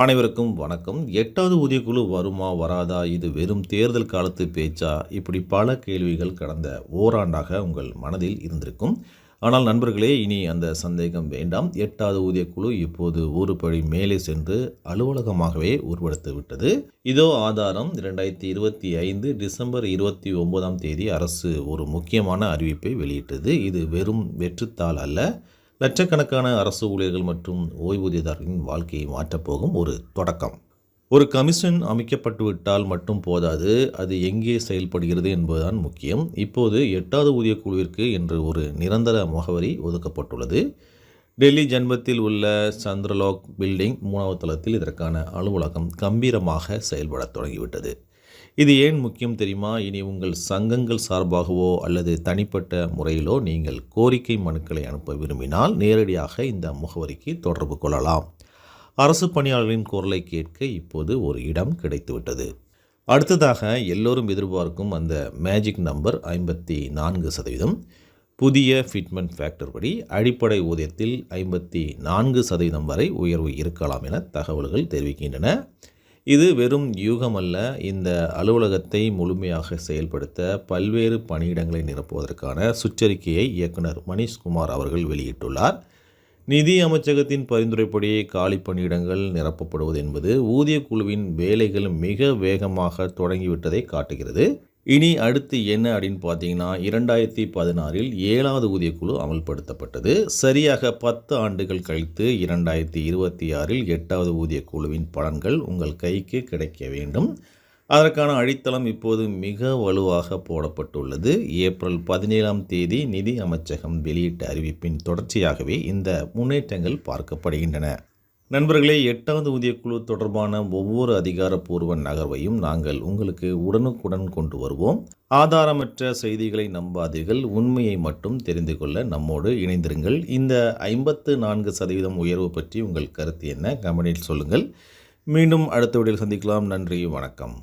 அனைவருக்கும் வணக்கம். எட்டாவது ஊதியக்குழு வருமா வராதா? இது வெறும் தேர்தல் காலத்து பேச்சா? இப்படி பல கேள்விகள் கடந்த ஓராண்டாக உங்கள் மனதில் இருந்திருக்கும். ஆனால் நண்பர்களே இனி அந்த சந்தேகம் வேண்டாம். எட்டாவது ஊதியக்குழு இப்போது ஒரு படி மேலே சென்று அலுவலகமாகவே உருவெடுத்து விட்டது. இதோ ஆதாரம் இரண்டாயிரத்தி இருபத்தி ஐந்து டிசம்பர் இருபத்தி ஒன்பதாம் தேதி அரசு ஒரு முக்கியமான அறிவிப்பை வெளியிட்டது. இது வெறும் வெற்றுத்தாள் அல்ல. லட்சக்கணக்கான அரசு ஊழியர்கள் மற்றும் ஓய்வூதியதாரர்களின் வாழ்க்கையை மாற்றப்போகும் ஒரு தொடக்கம். ஒரு கமிஷன் அமைக்கப்பட்டுவிட்டால் மட்டும் போதாது அது எங்கே செயல்படுகிறது என்பதுதான் முக்கியம். இப்போது எட்டாவது ஊதிய குழுவிற்கு என்று ஒரு நிரந்தர முகவரி ஒதுக்கப்பட்டுள்ளது. டெல்லி ஜன்மத்தில் உள்ள சந்திரலோக் பில்டிங் மூணாவது தளத்தில் இதற்கான அலுவலகம் கம்பீரமாக செயல்படத் தொடங்கிவிட்டது. இது ஏன் முக்கியம் தெரியுமா? இனி உங்கள் சங்கங்கள் சார்பாகவோ அல்லது தனிப்பட்ட முறையிலோ நீங்கள் கோரிக்கை மனுக்களை அனுப்ப விரும்பினால் நேரடியாக இந்த முகவரிக்கு தொடர்பு கொள்ளலாம். அரசு பணியாளர்களின் குரலை கேட்க இப்போது ஒரு இடம் கிடைத்துவிட்டது. அடுத்ததாக எல்லோரும் எதிர்பார்க்கும் அந்த மேஜிக் நம்பர் ஐம்பத்தி நான்கு சதவீதம். புதிய ஃபிட்மெண்ட் ஃபேக்டர் படி அடிப்படை ஊதியத்தில் ஐம்பத்தி நான்கு சதவீதம் வரை உயர்வு இருக்கலாம் என தகவல்கள் தெரிவிக்கின்றன. இது வெறும் யூகம் அல்ல இந்த அலுவலகத்தை முழுமையாக செயல்படுத்த பல்வேறு பணியிடங்களை நிரப்புவதற்கான சுற்றறிக்கையை இயக்குனர் மணிஷ்குமார் அவர்கள் வெளியிட்டுள்ளார். நிதி அமைச்சகத்தின் பரிந்துரைப்படி காலி பணியிடங்கள் நிரப்பப்படுவது என்பது ஊதிய குழுவின் வேலைகள் மிக வேகமாக தொடங்கிவிட்டதை காட்டுகிறது. இனி அடுத்து என்ன அப்படின்னு பார்த்தீங்கன்னா இரண்டாயிரத்தி பதினாறில் ஏழாவது ஊதியக்குழு அமல்படுத்தப்பட்டது. சரியாக பத்து ஆண்டுகள் கழித்து இரண்டாயிரத்தி இருபத்தி ஆறில் எட்டாவது ஊதியக்குழுவின் பலன்கள் உங்கள் கைக்கு கிடைக்க வேண்டும். அதற்கான அடித்தளம் இப்போது மிக வலுவாக போடப்பட்டுள்ளது. ஏப்ரல் பதினேழாம் தேதி நிதி அமைச்சகம் வெளியிட்ட அறிவிப்பின் தொடர்ச்சியாகவே இந்த முன்னேற்றங்கள் பார்க்கப்படுகின்றன. நண்பர்களே எட்டாவது ஊதியக்குழு தொடர்பான ஒவ்வொரு அதிகாரப்பூர்வ நகர்வையும் நாங்கள் உங்களுக்கு உடனுக்குடன் கொண்டு வருவோம். ஆதாரமற்ற செய்திகளை நம்பாதீர்கள். உண்மையை மட்டும் தெரிந்து கொள்ள நம்மோடு இணைந்திருங்கள். இந்த ஐம்பத்து நான்கு சதவீதம் உயர்வு பற்றி உங்கள் கருத்து என்ன? கமெண்டில் சொல்லுங்கள். மீண்டும் அடுத்த வீடியோவில் சந்திக்கலாம். நன்றி வணக்கம்.